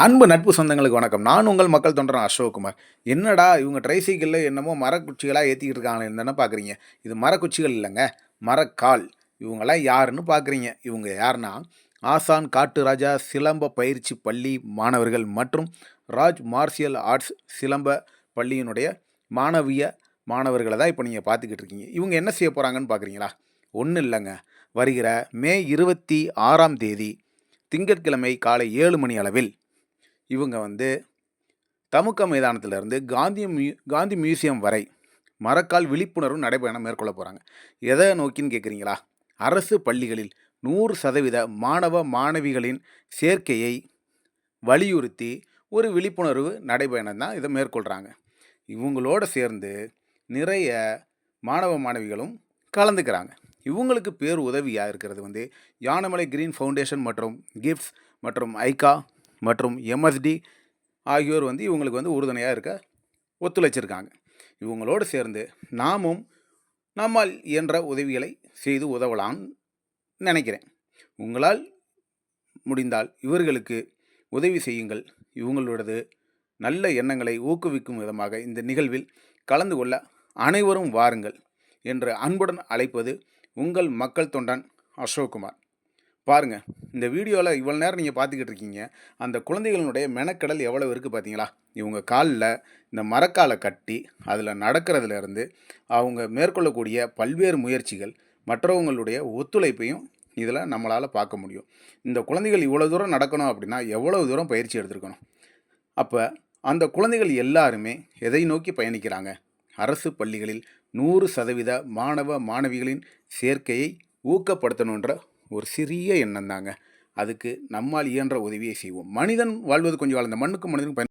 அன்பு நட்பு சொந்தங்களுக்கு வணக்கம். நான் உங்கள் மக்கள் தொண்டரன் அசோக்குமார். என்னடா இவங்க ட்ரைசைக்கிளில் என்னமோ மரக்குச்சிகளாக ஏற்றிக்கிட்டு இருக்காங்க என்னென்ன பார்க்குறீங்க இது மரக்குச்சிகள் இல்லைங்க மரக்கால். இவங்களாம் யாருன்னு பார்க்குறீங்க இவங்க யாருன்னா ஆசான் காட்டு ராஜா சிலம்ப பயிற்சி பள்ளி மாணவர்கள் மற்றும் ராஜ் மார்ஷியல் ஆர்ட்ஸ் சிலம்ப பள்ளியினுடைய மாணவிய மாணவர்களை தான் இப்போ நீங்கள் பார்த்துக்கிட்டு இருக்கீங்க இவங்க என்ன செய்ய போகிறாங்கன்னு பார்க்குறீங்களா ஒன்றும் இல்லைங்க. வருகிற மே இருபத்தி ஆறாம் தேதி திங்கட்கிழமை காலை ஏழு மணி அளவில் இவங்க வந்து தமுக்க மைதானத்திலிருந்து காந்தி மியூ காந்தி மியூசியம் வரை மரக்கால் விழிப்புணர்வு நடைபயணம் மேற்கொள்ள போகிறாங்க எதை நோக்கின்னு கேட்குறீங்களா அரசு பள்ளிகளில் நூறு சதவீத மாணவ மாணவிகளின் சேர்க்கையை வலியுறுத்தி ஒரு விழிப்புணர்வு நடைபயணம் தான் இதை மேற்கொள்கிறாங்க இவங்களோட சேர்ந்து நிறைய மாணவ மாணவிகளும் கலந்துக்கிறாங்க. இவங்களுக்கு பேர் உதவியாக இருக்கிறது வந்து யானமலை கிரீன் ஃபவுண்டேஷன் மற்றும் கிஃப்ட்ஸ் மற்றும் ஐகா மற்றும் எம்எஸ்டி ஆகியோர் வந்து இவங்களுக்கு வந்து உறுதுணையாக இருக்க ஒத்துழைச்சிருக்காங்க. இவங்களோடு சேர்ந்து நாமும் நம்மால் இயன்ற உதவிகளை செய்து உதவலாம்னு நினைக்கிறேன். உங்களால் முடிந்தால் இவர்களுக்கு உதவி செய்யுங்கள். இவங்களோடது நல்ல எண்ணங்களை ஊக்குவிக்கும் விதமாக இந்த நிகழ்வில் கலந்து கொள்ள அனைவரும் வாருங்கள் என்று அன்புடன் அழைப்பது உங்கள் மக்கள் தொண்டன் அசோக்குமார். பாருங்கள் இந்த வீடியோவில் இவ்வளோ நேரம் நீங்கள் பார்த்துக்கிட்டு இருக்கீங்க. அந்த குழந்தைகளினுடைய மெனக்கடல் எவ்வளோ இருக்குது பார்த்தீங்களா இவங்க காலில் இந்த மரக்காலை கட்டி அதில் நடக்கிறதுலேருந்து அவங்க மேற்கொள்ளக்கூடிய பல்வேறு முயற்சிகள் மற்றவங்களுடைய ஒத்துழைப்பையும் இதில் நம்மளால் பார்க்க முடியும். இந்த குழந்தைகள் இவ்வளோ தூரம் நடக்கணும் அப்படின்னா எவ்வளோ தூரம் பயிற்சி எடுத்துருக்கணும்? அப்போ அந்த குழந்தைகள் எல்லாருமே எதை நோக்கி பயணிக்கிறாங்க? அரசு பள்ளிகளில் நூறு சதவீத மாணவ மாணவிகளின் சேர்க்கையை ஊக்கப்படுத்தணுன்ற ஒரு சிறிய எண்ணம் தாங்க அதுக்கு நம்மால் இயன்ற உதவியை செய்வோம். மனிதன் வாழ்வது கொஞ்சம் வாழ்ந்த மண்ணுக்கு மண்ணுக்கும் மனிதனுக்கும் பயன்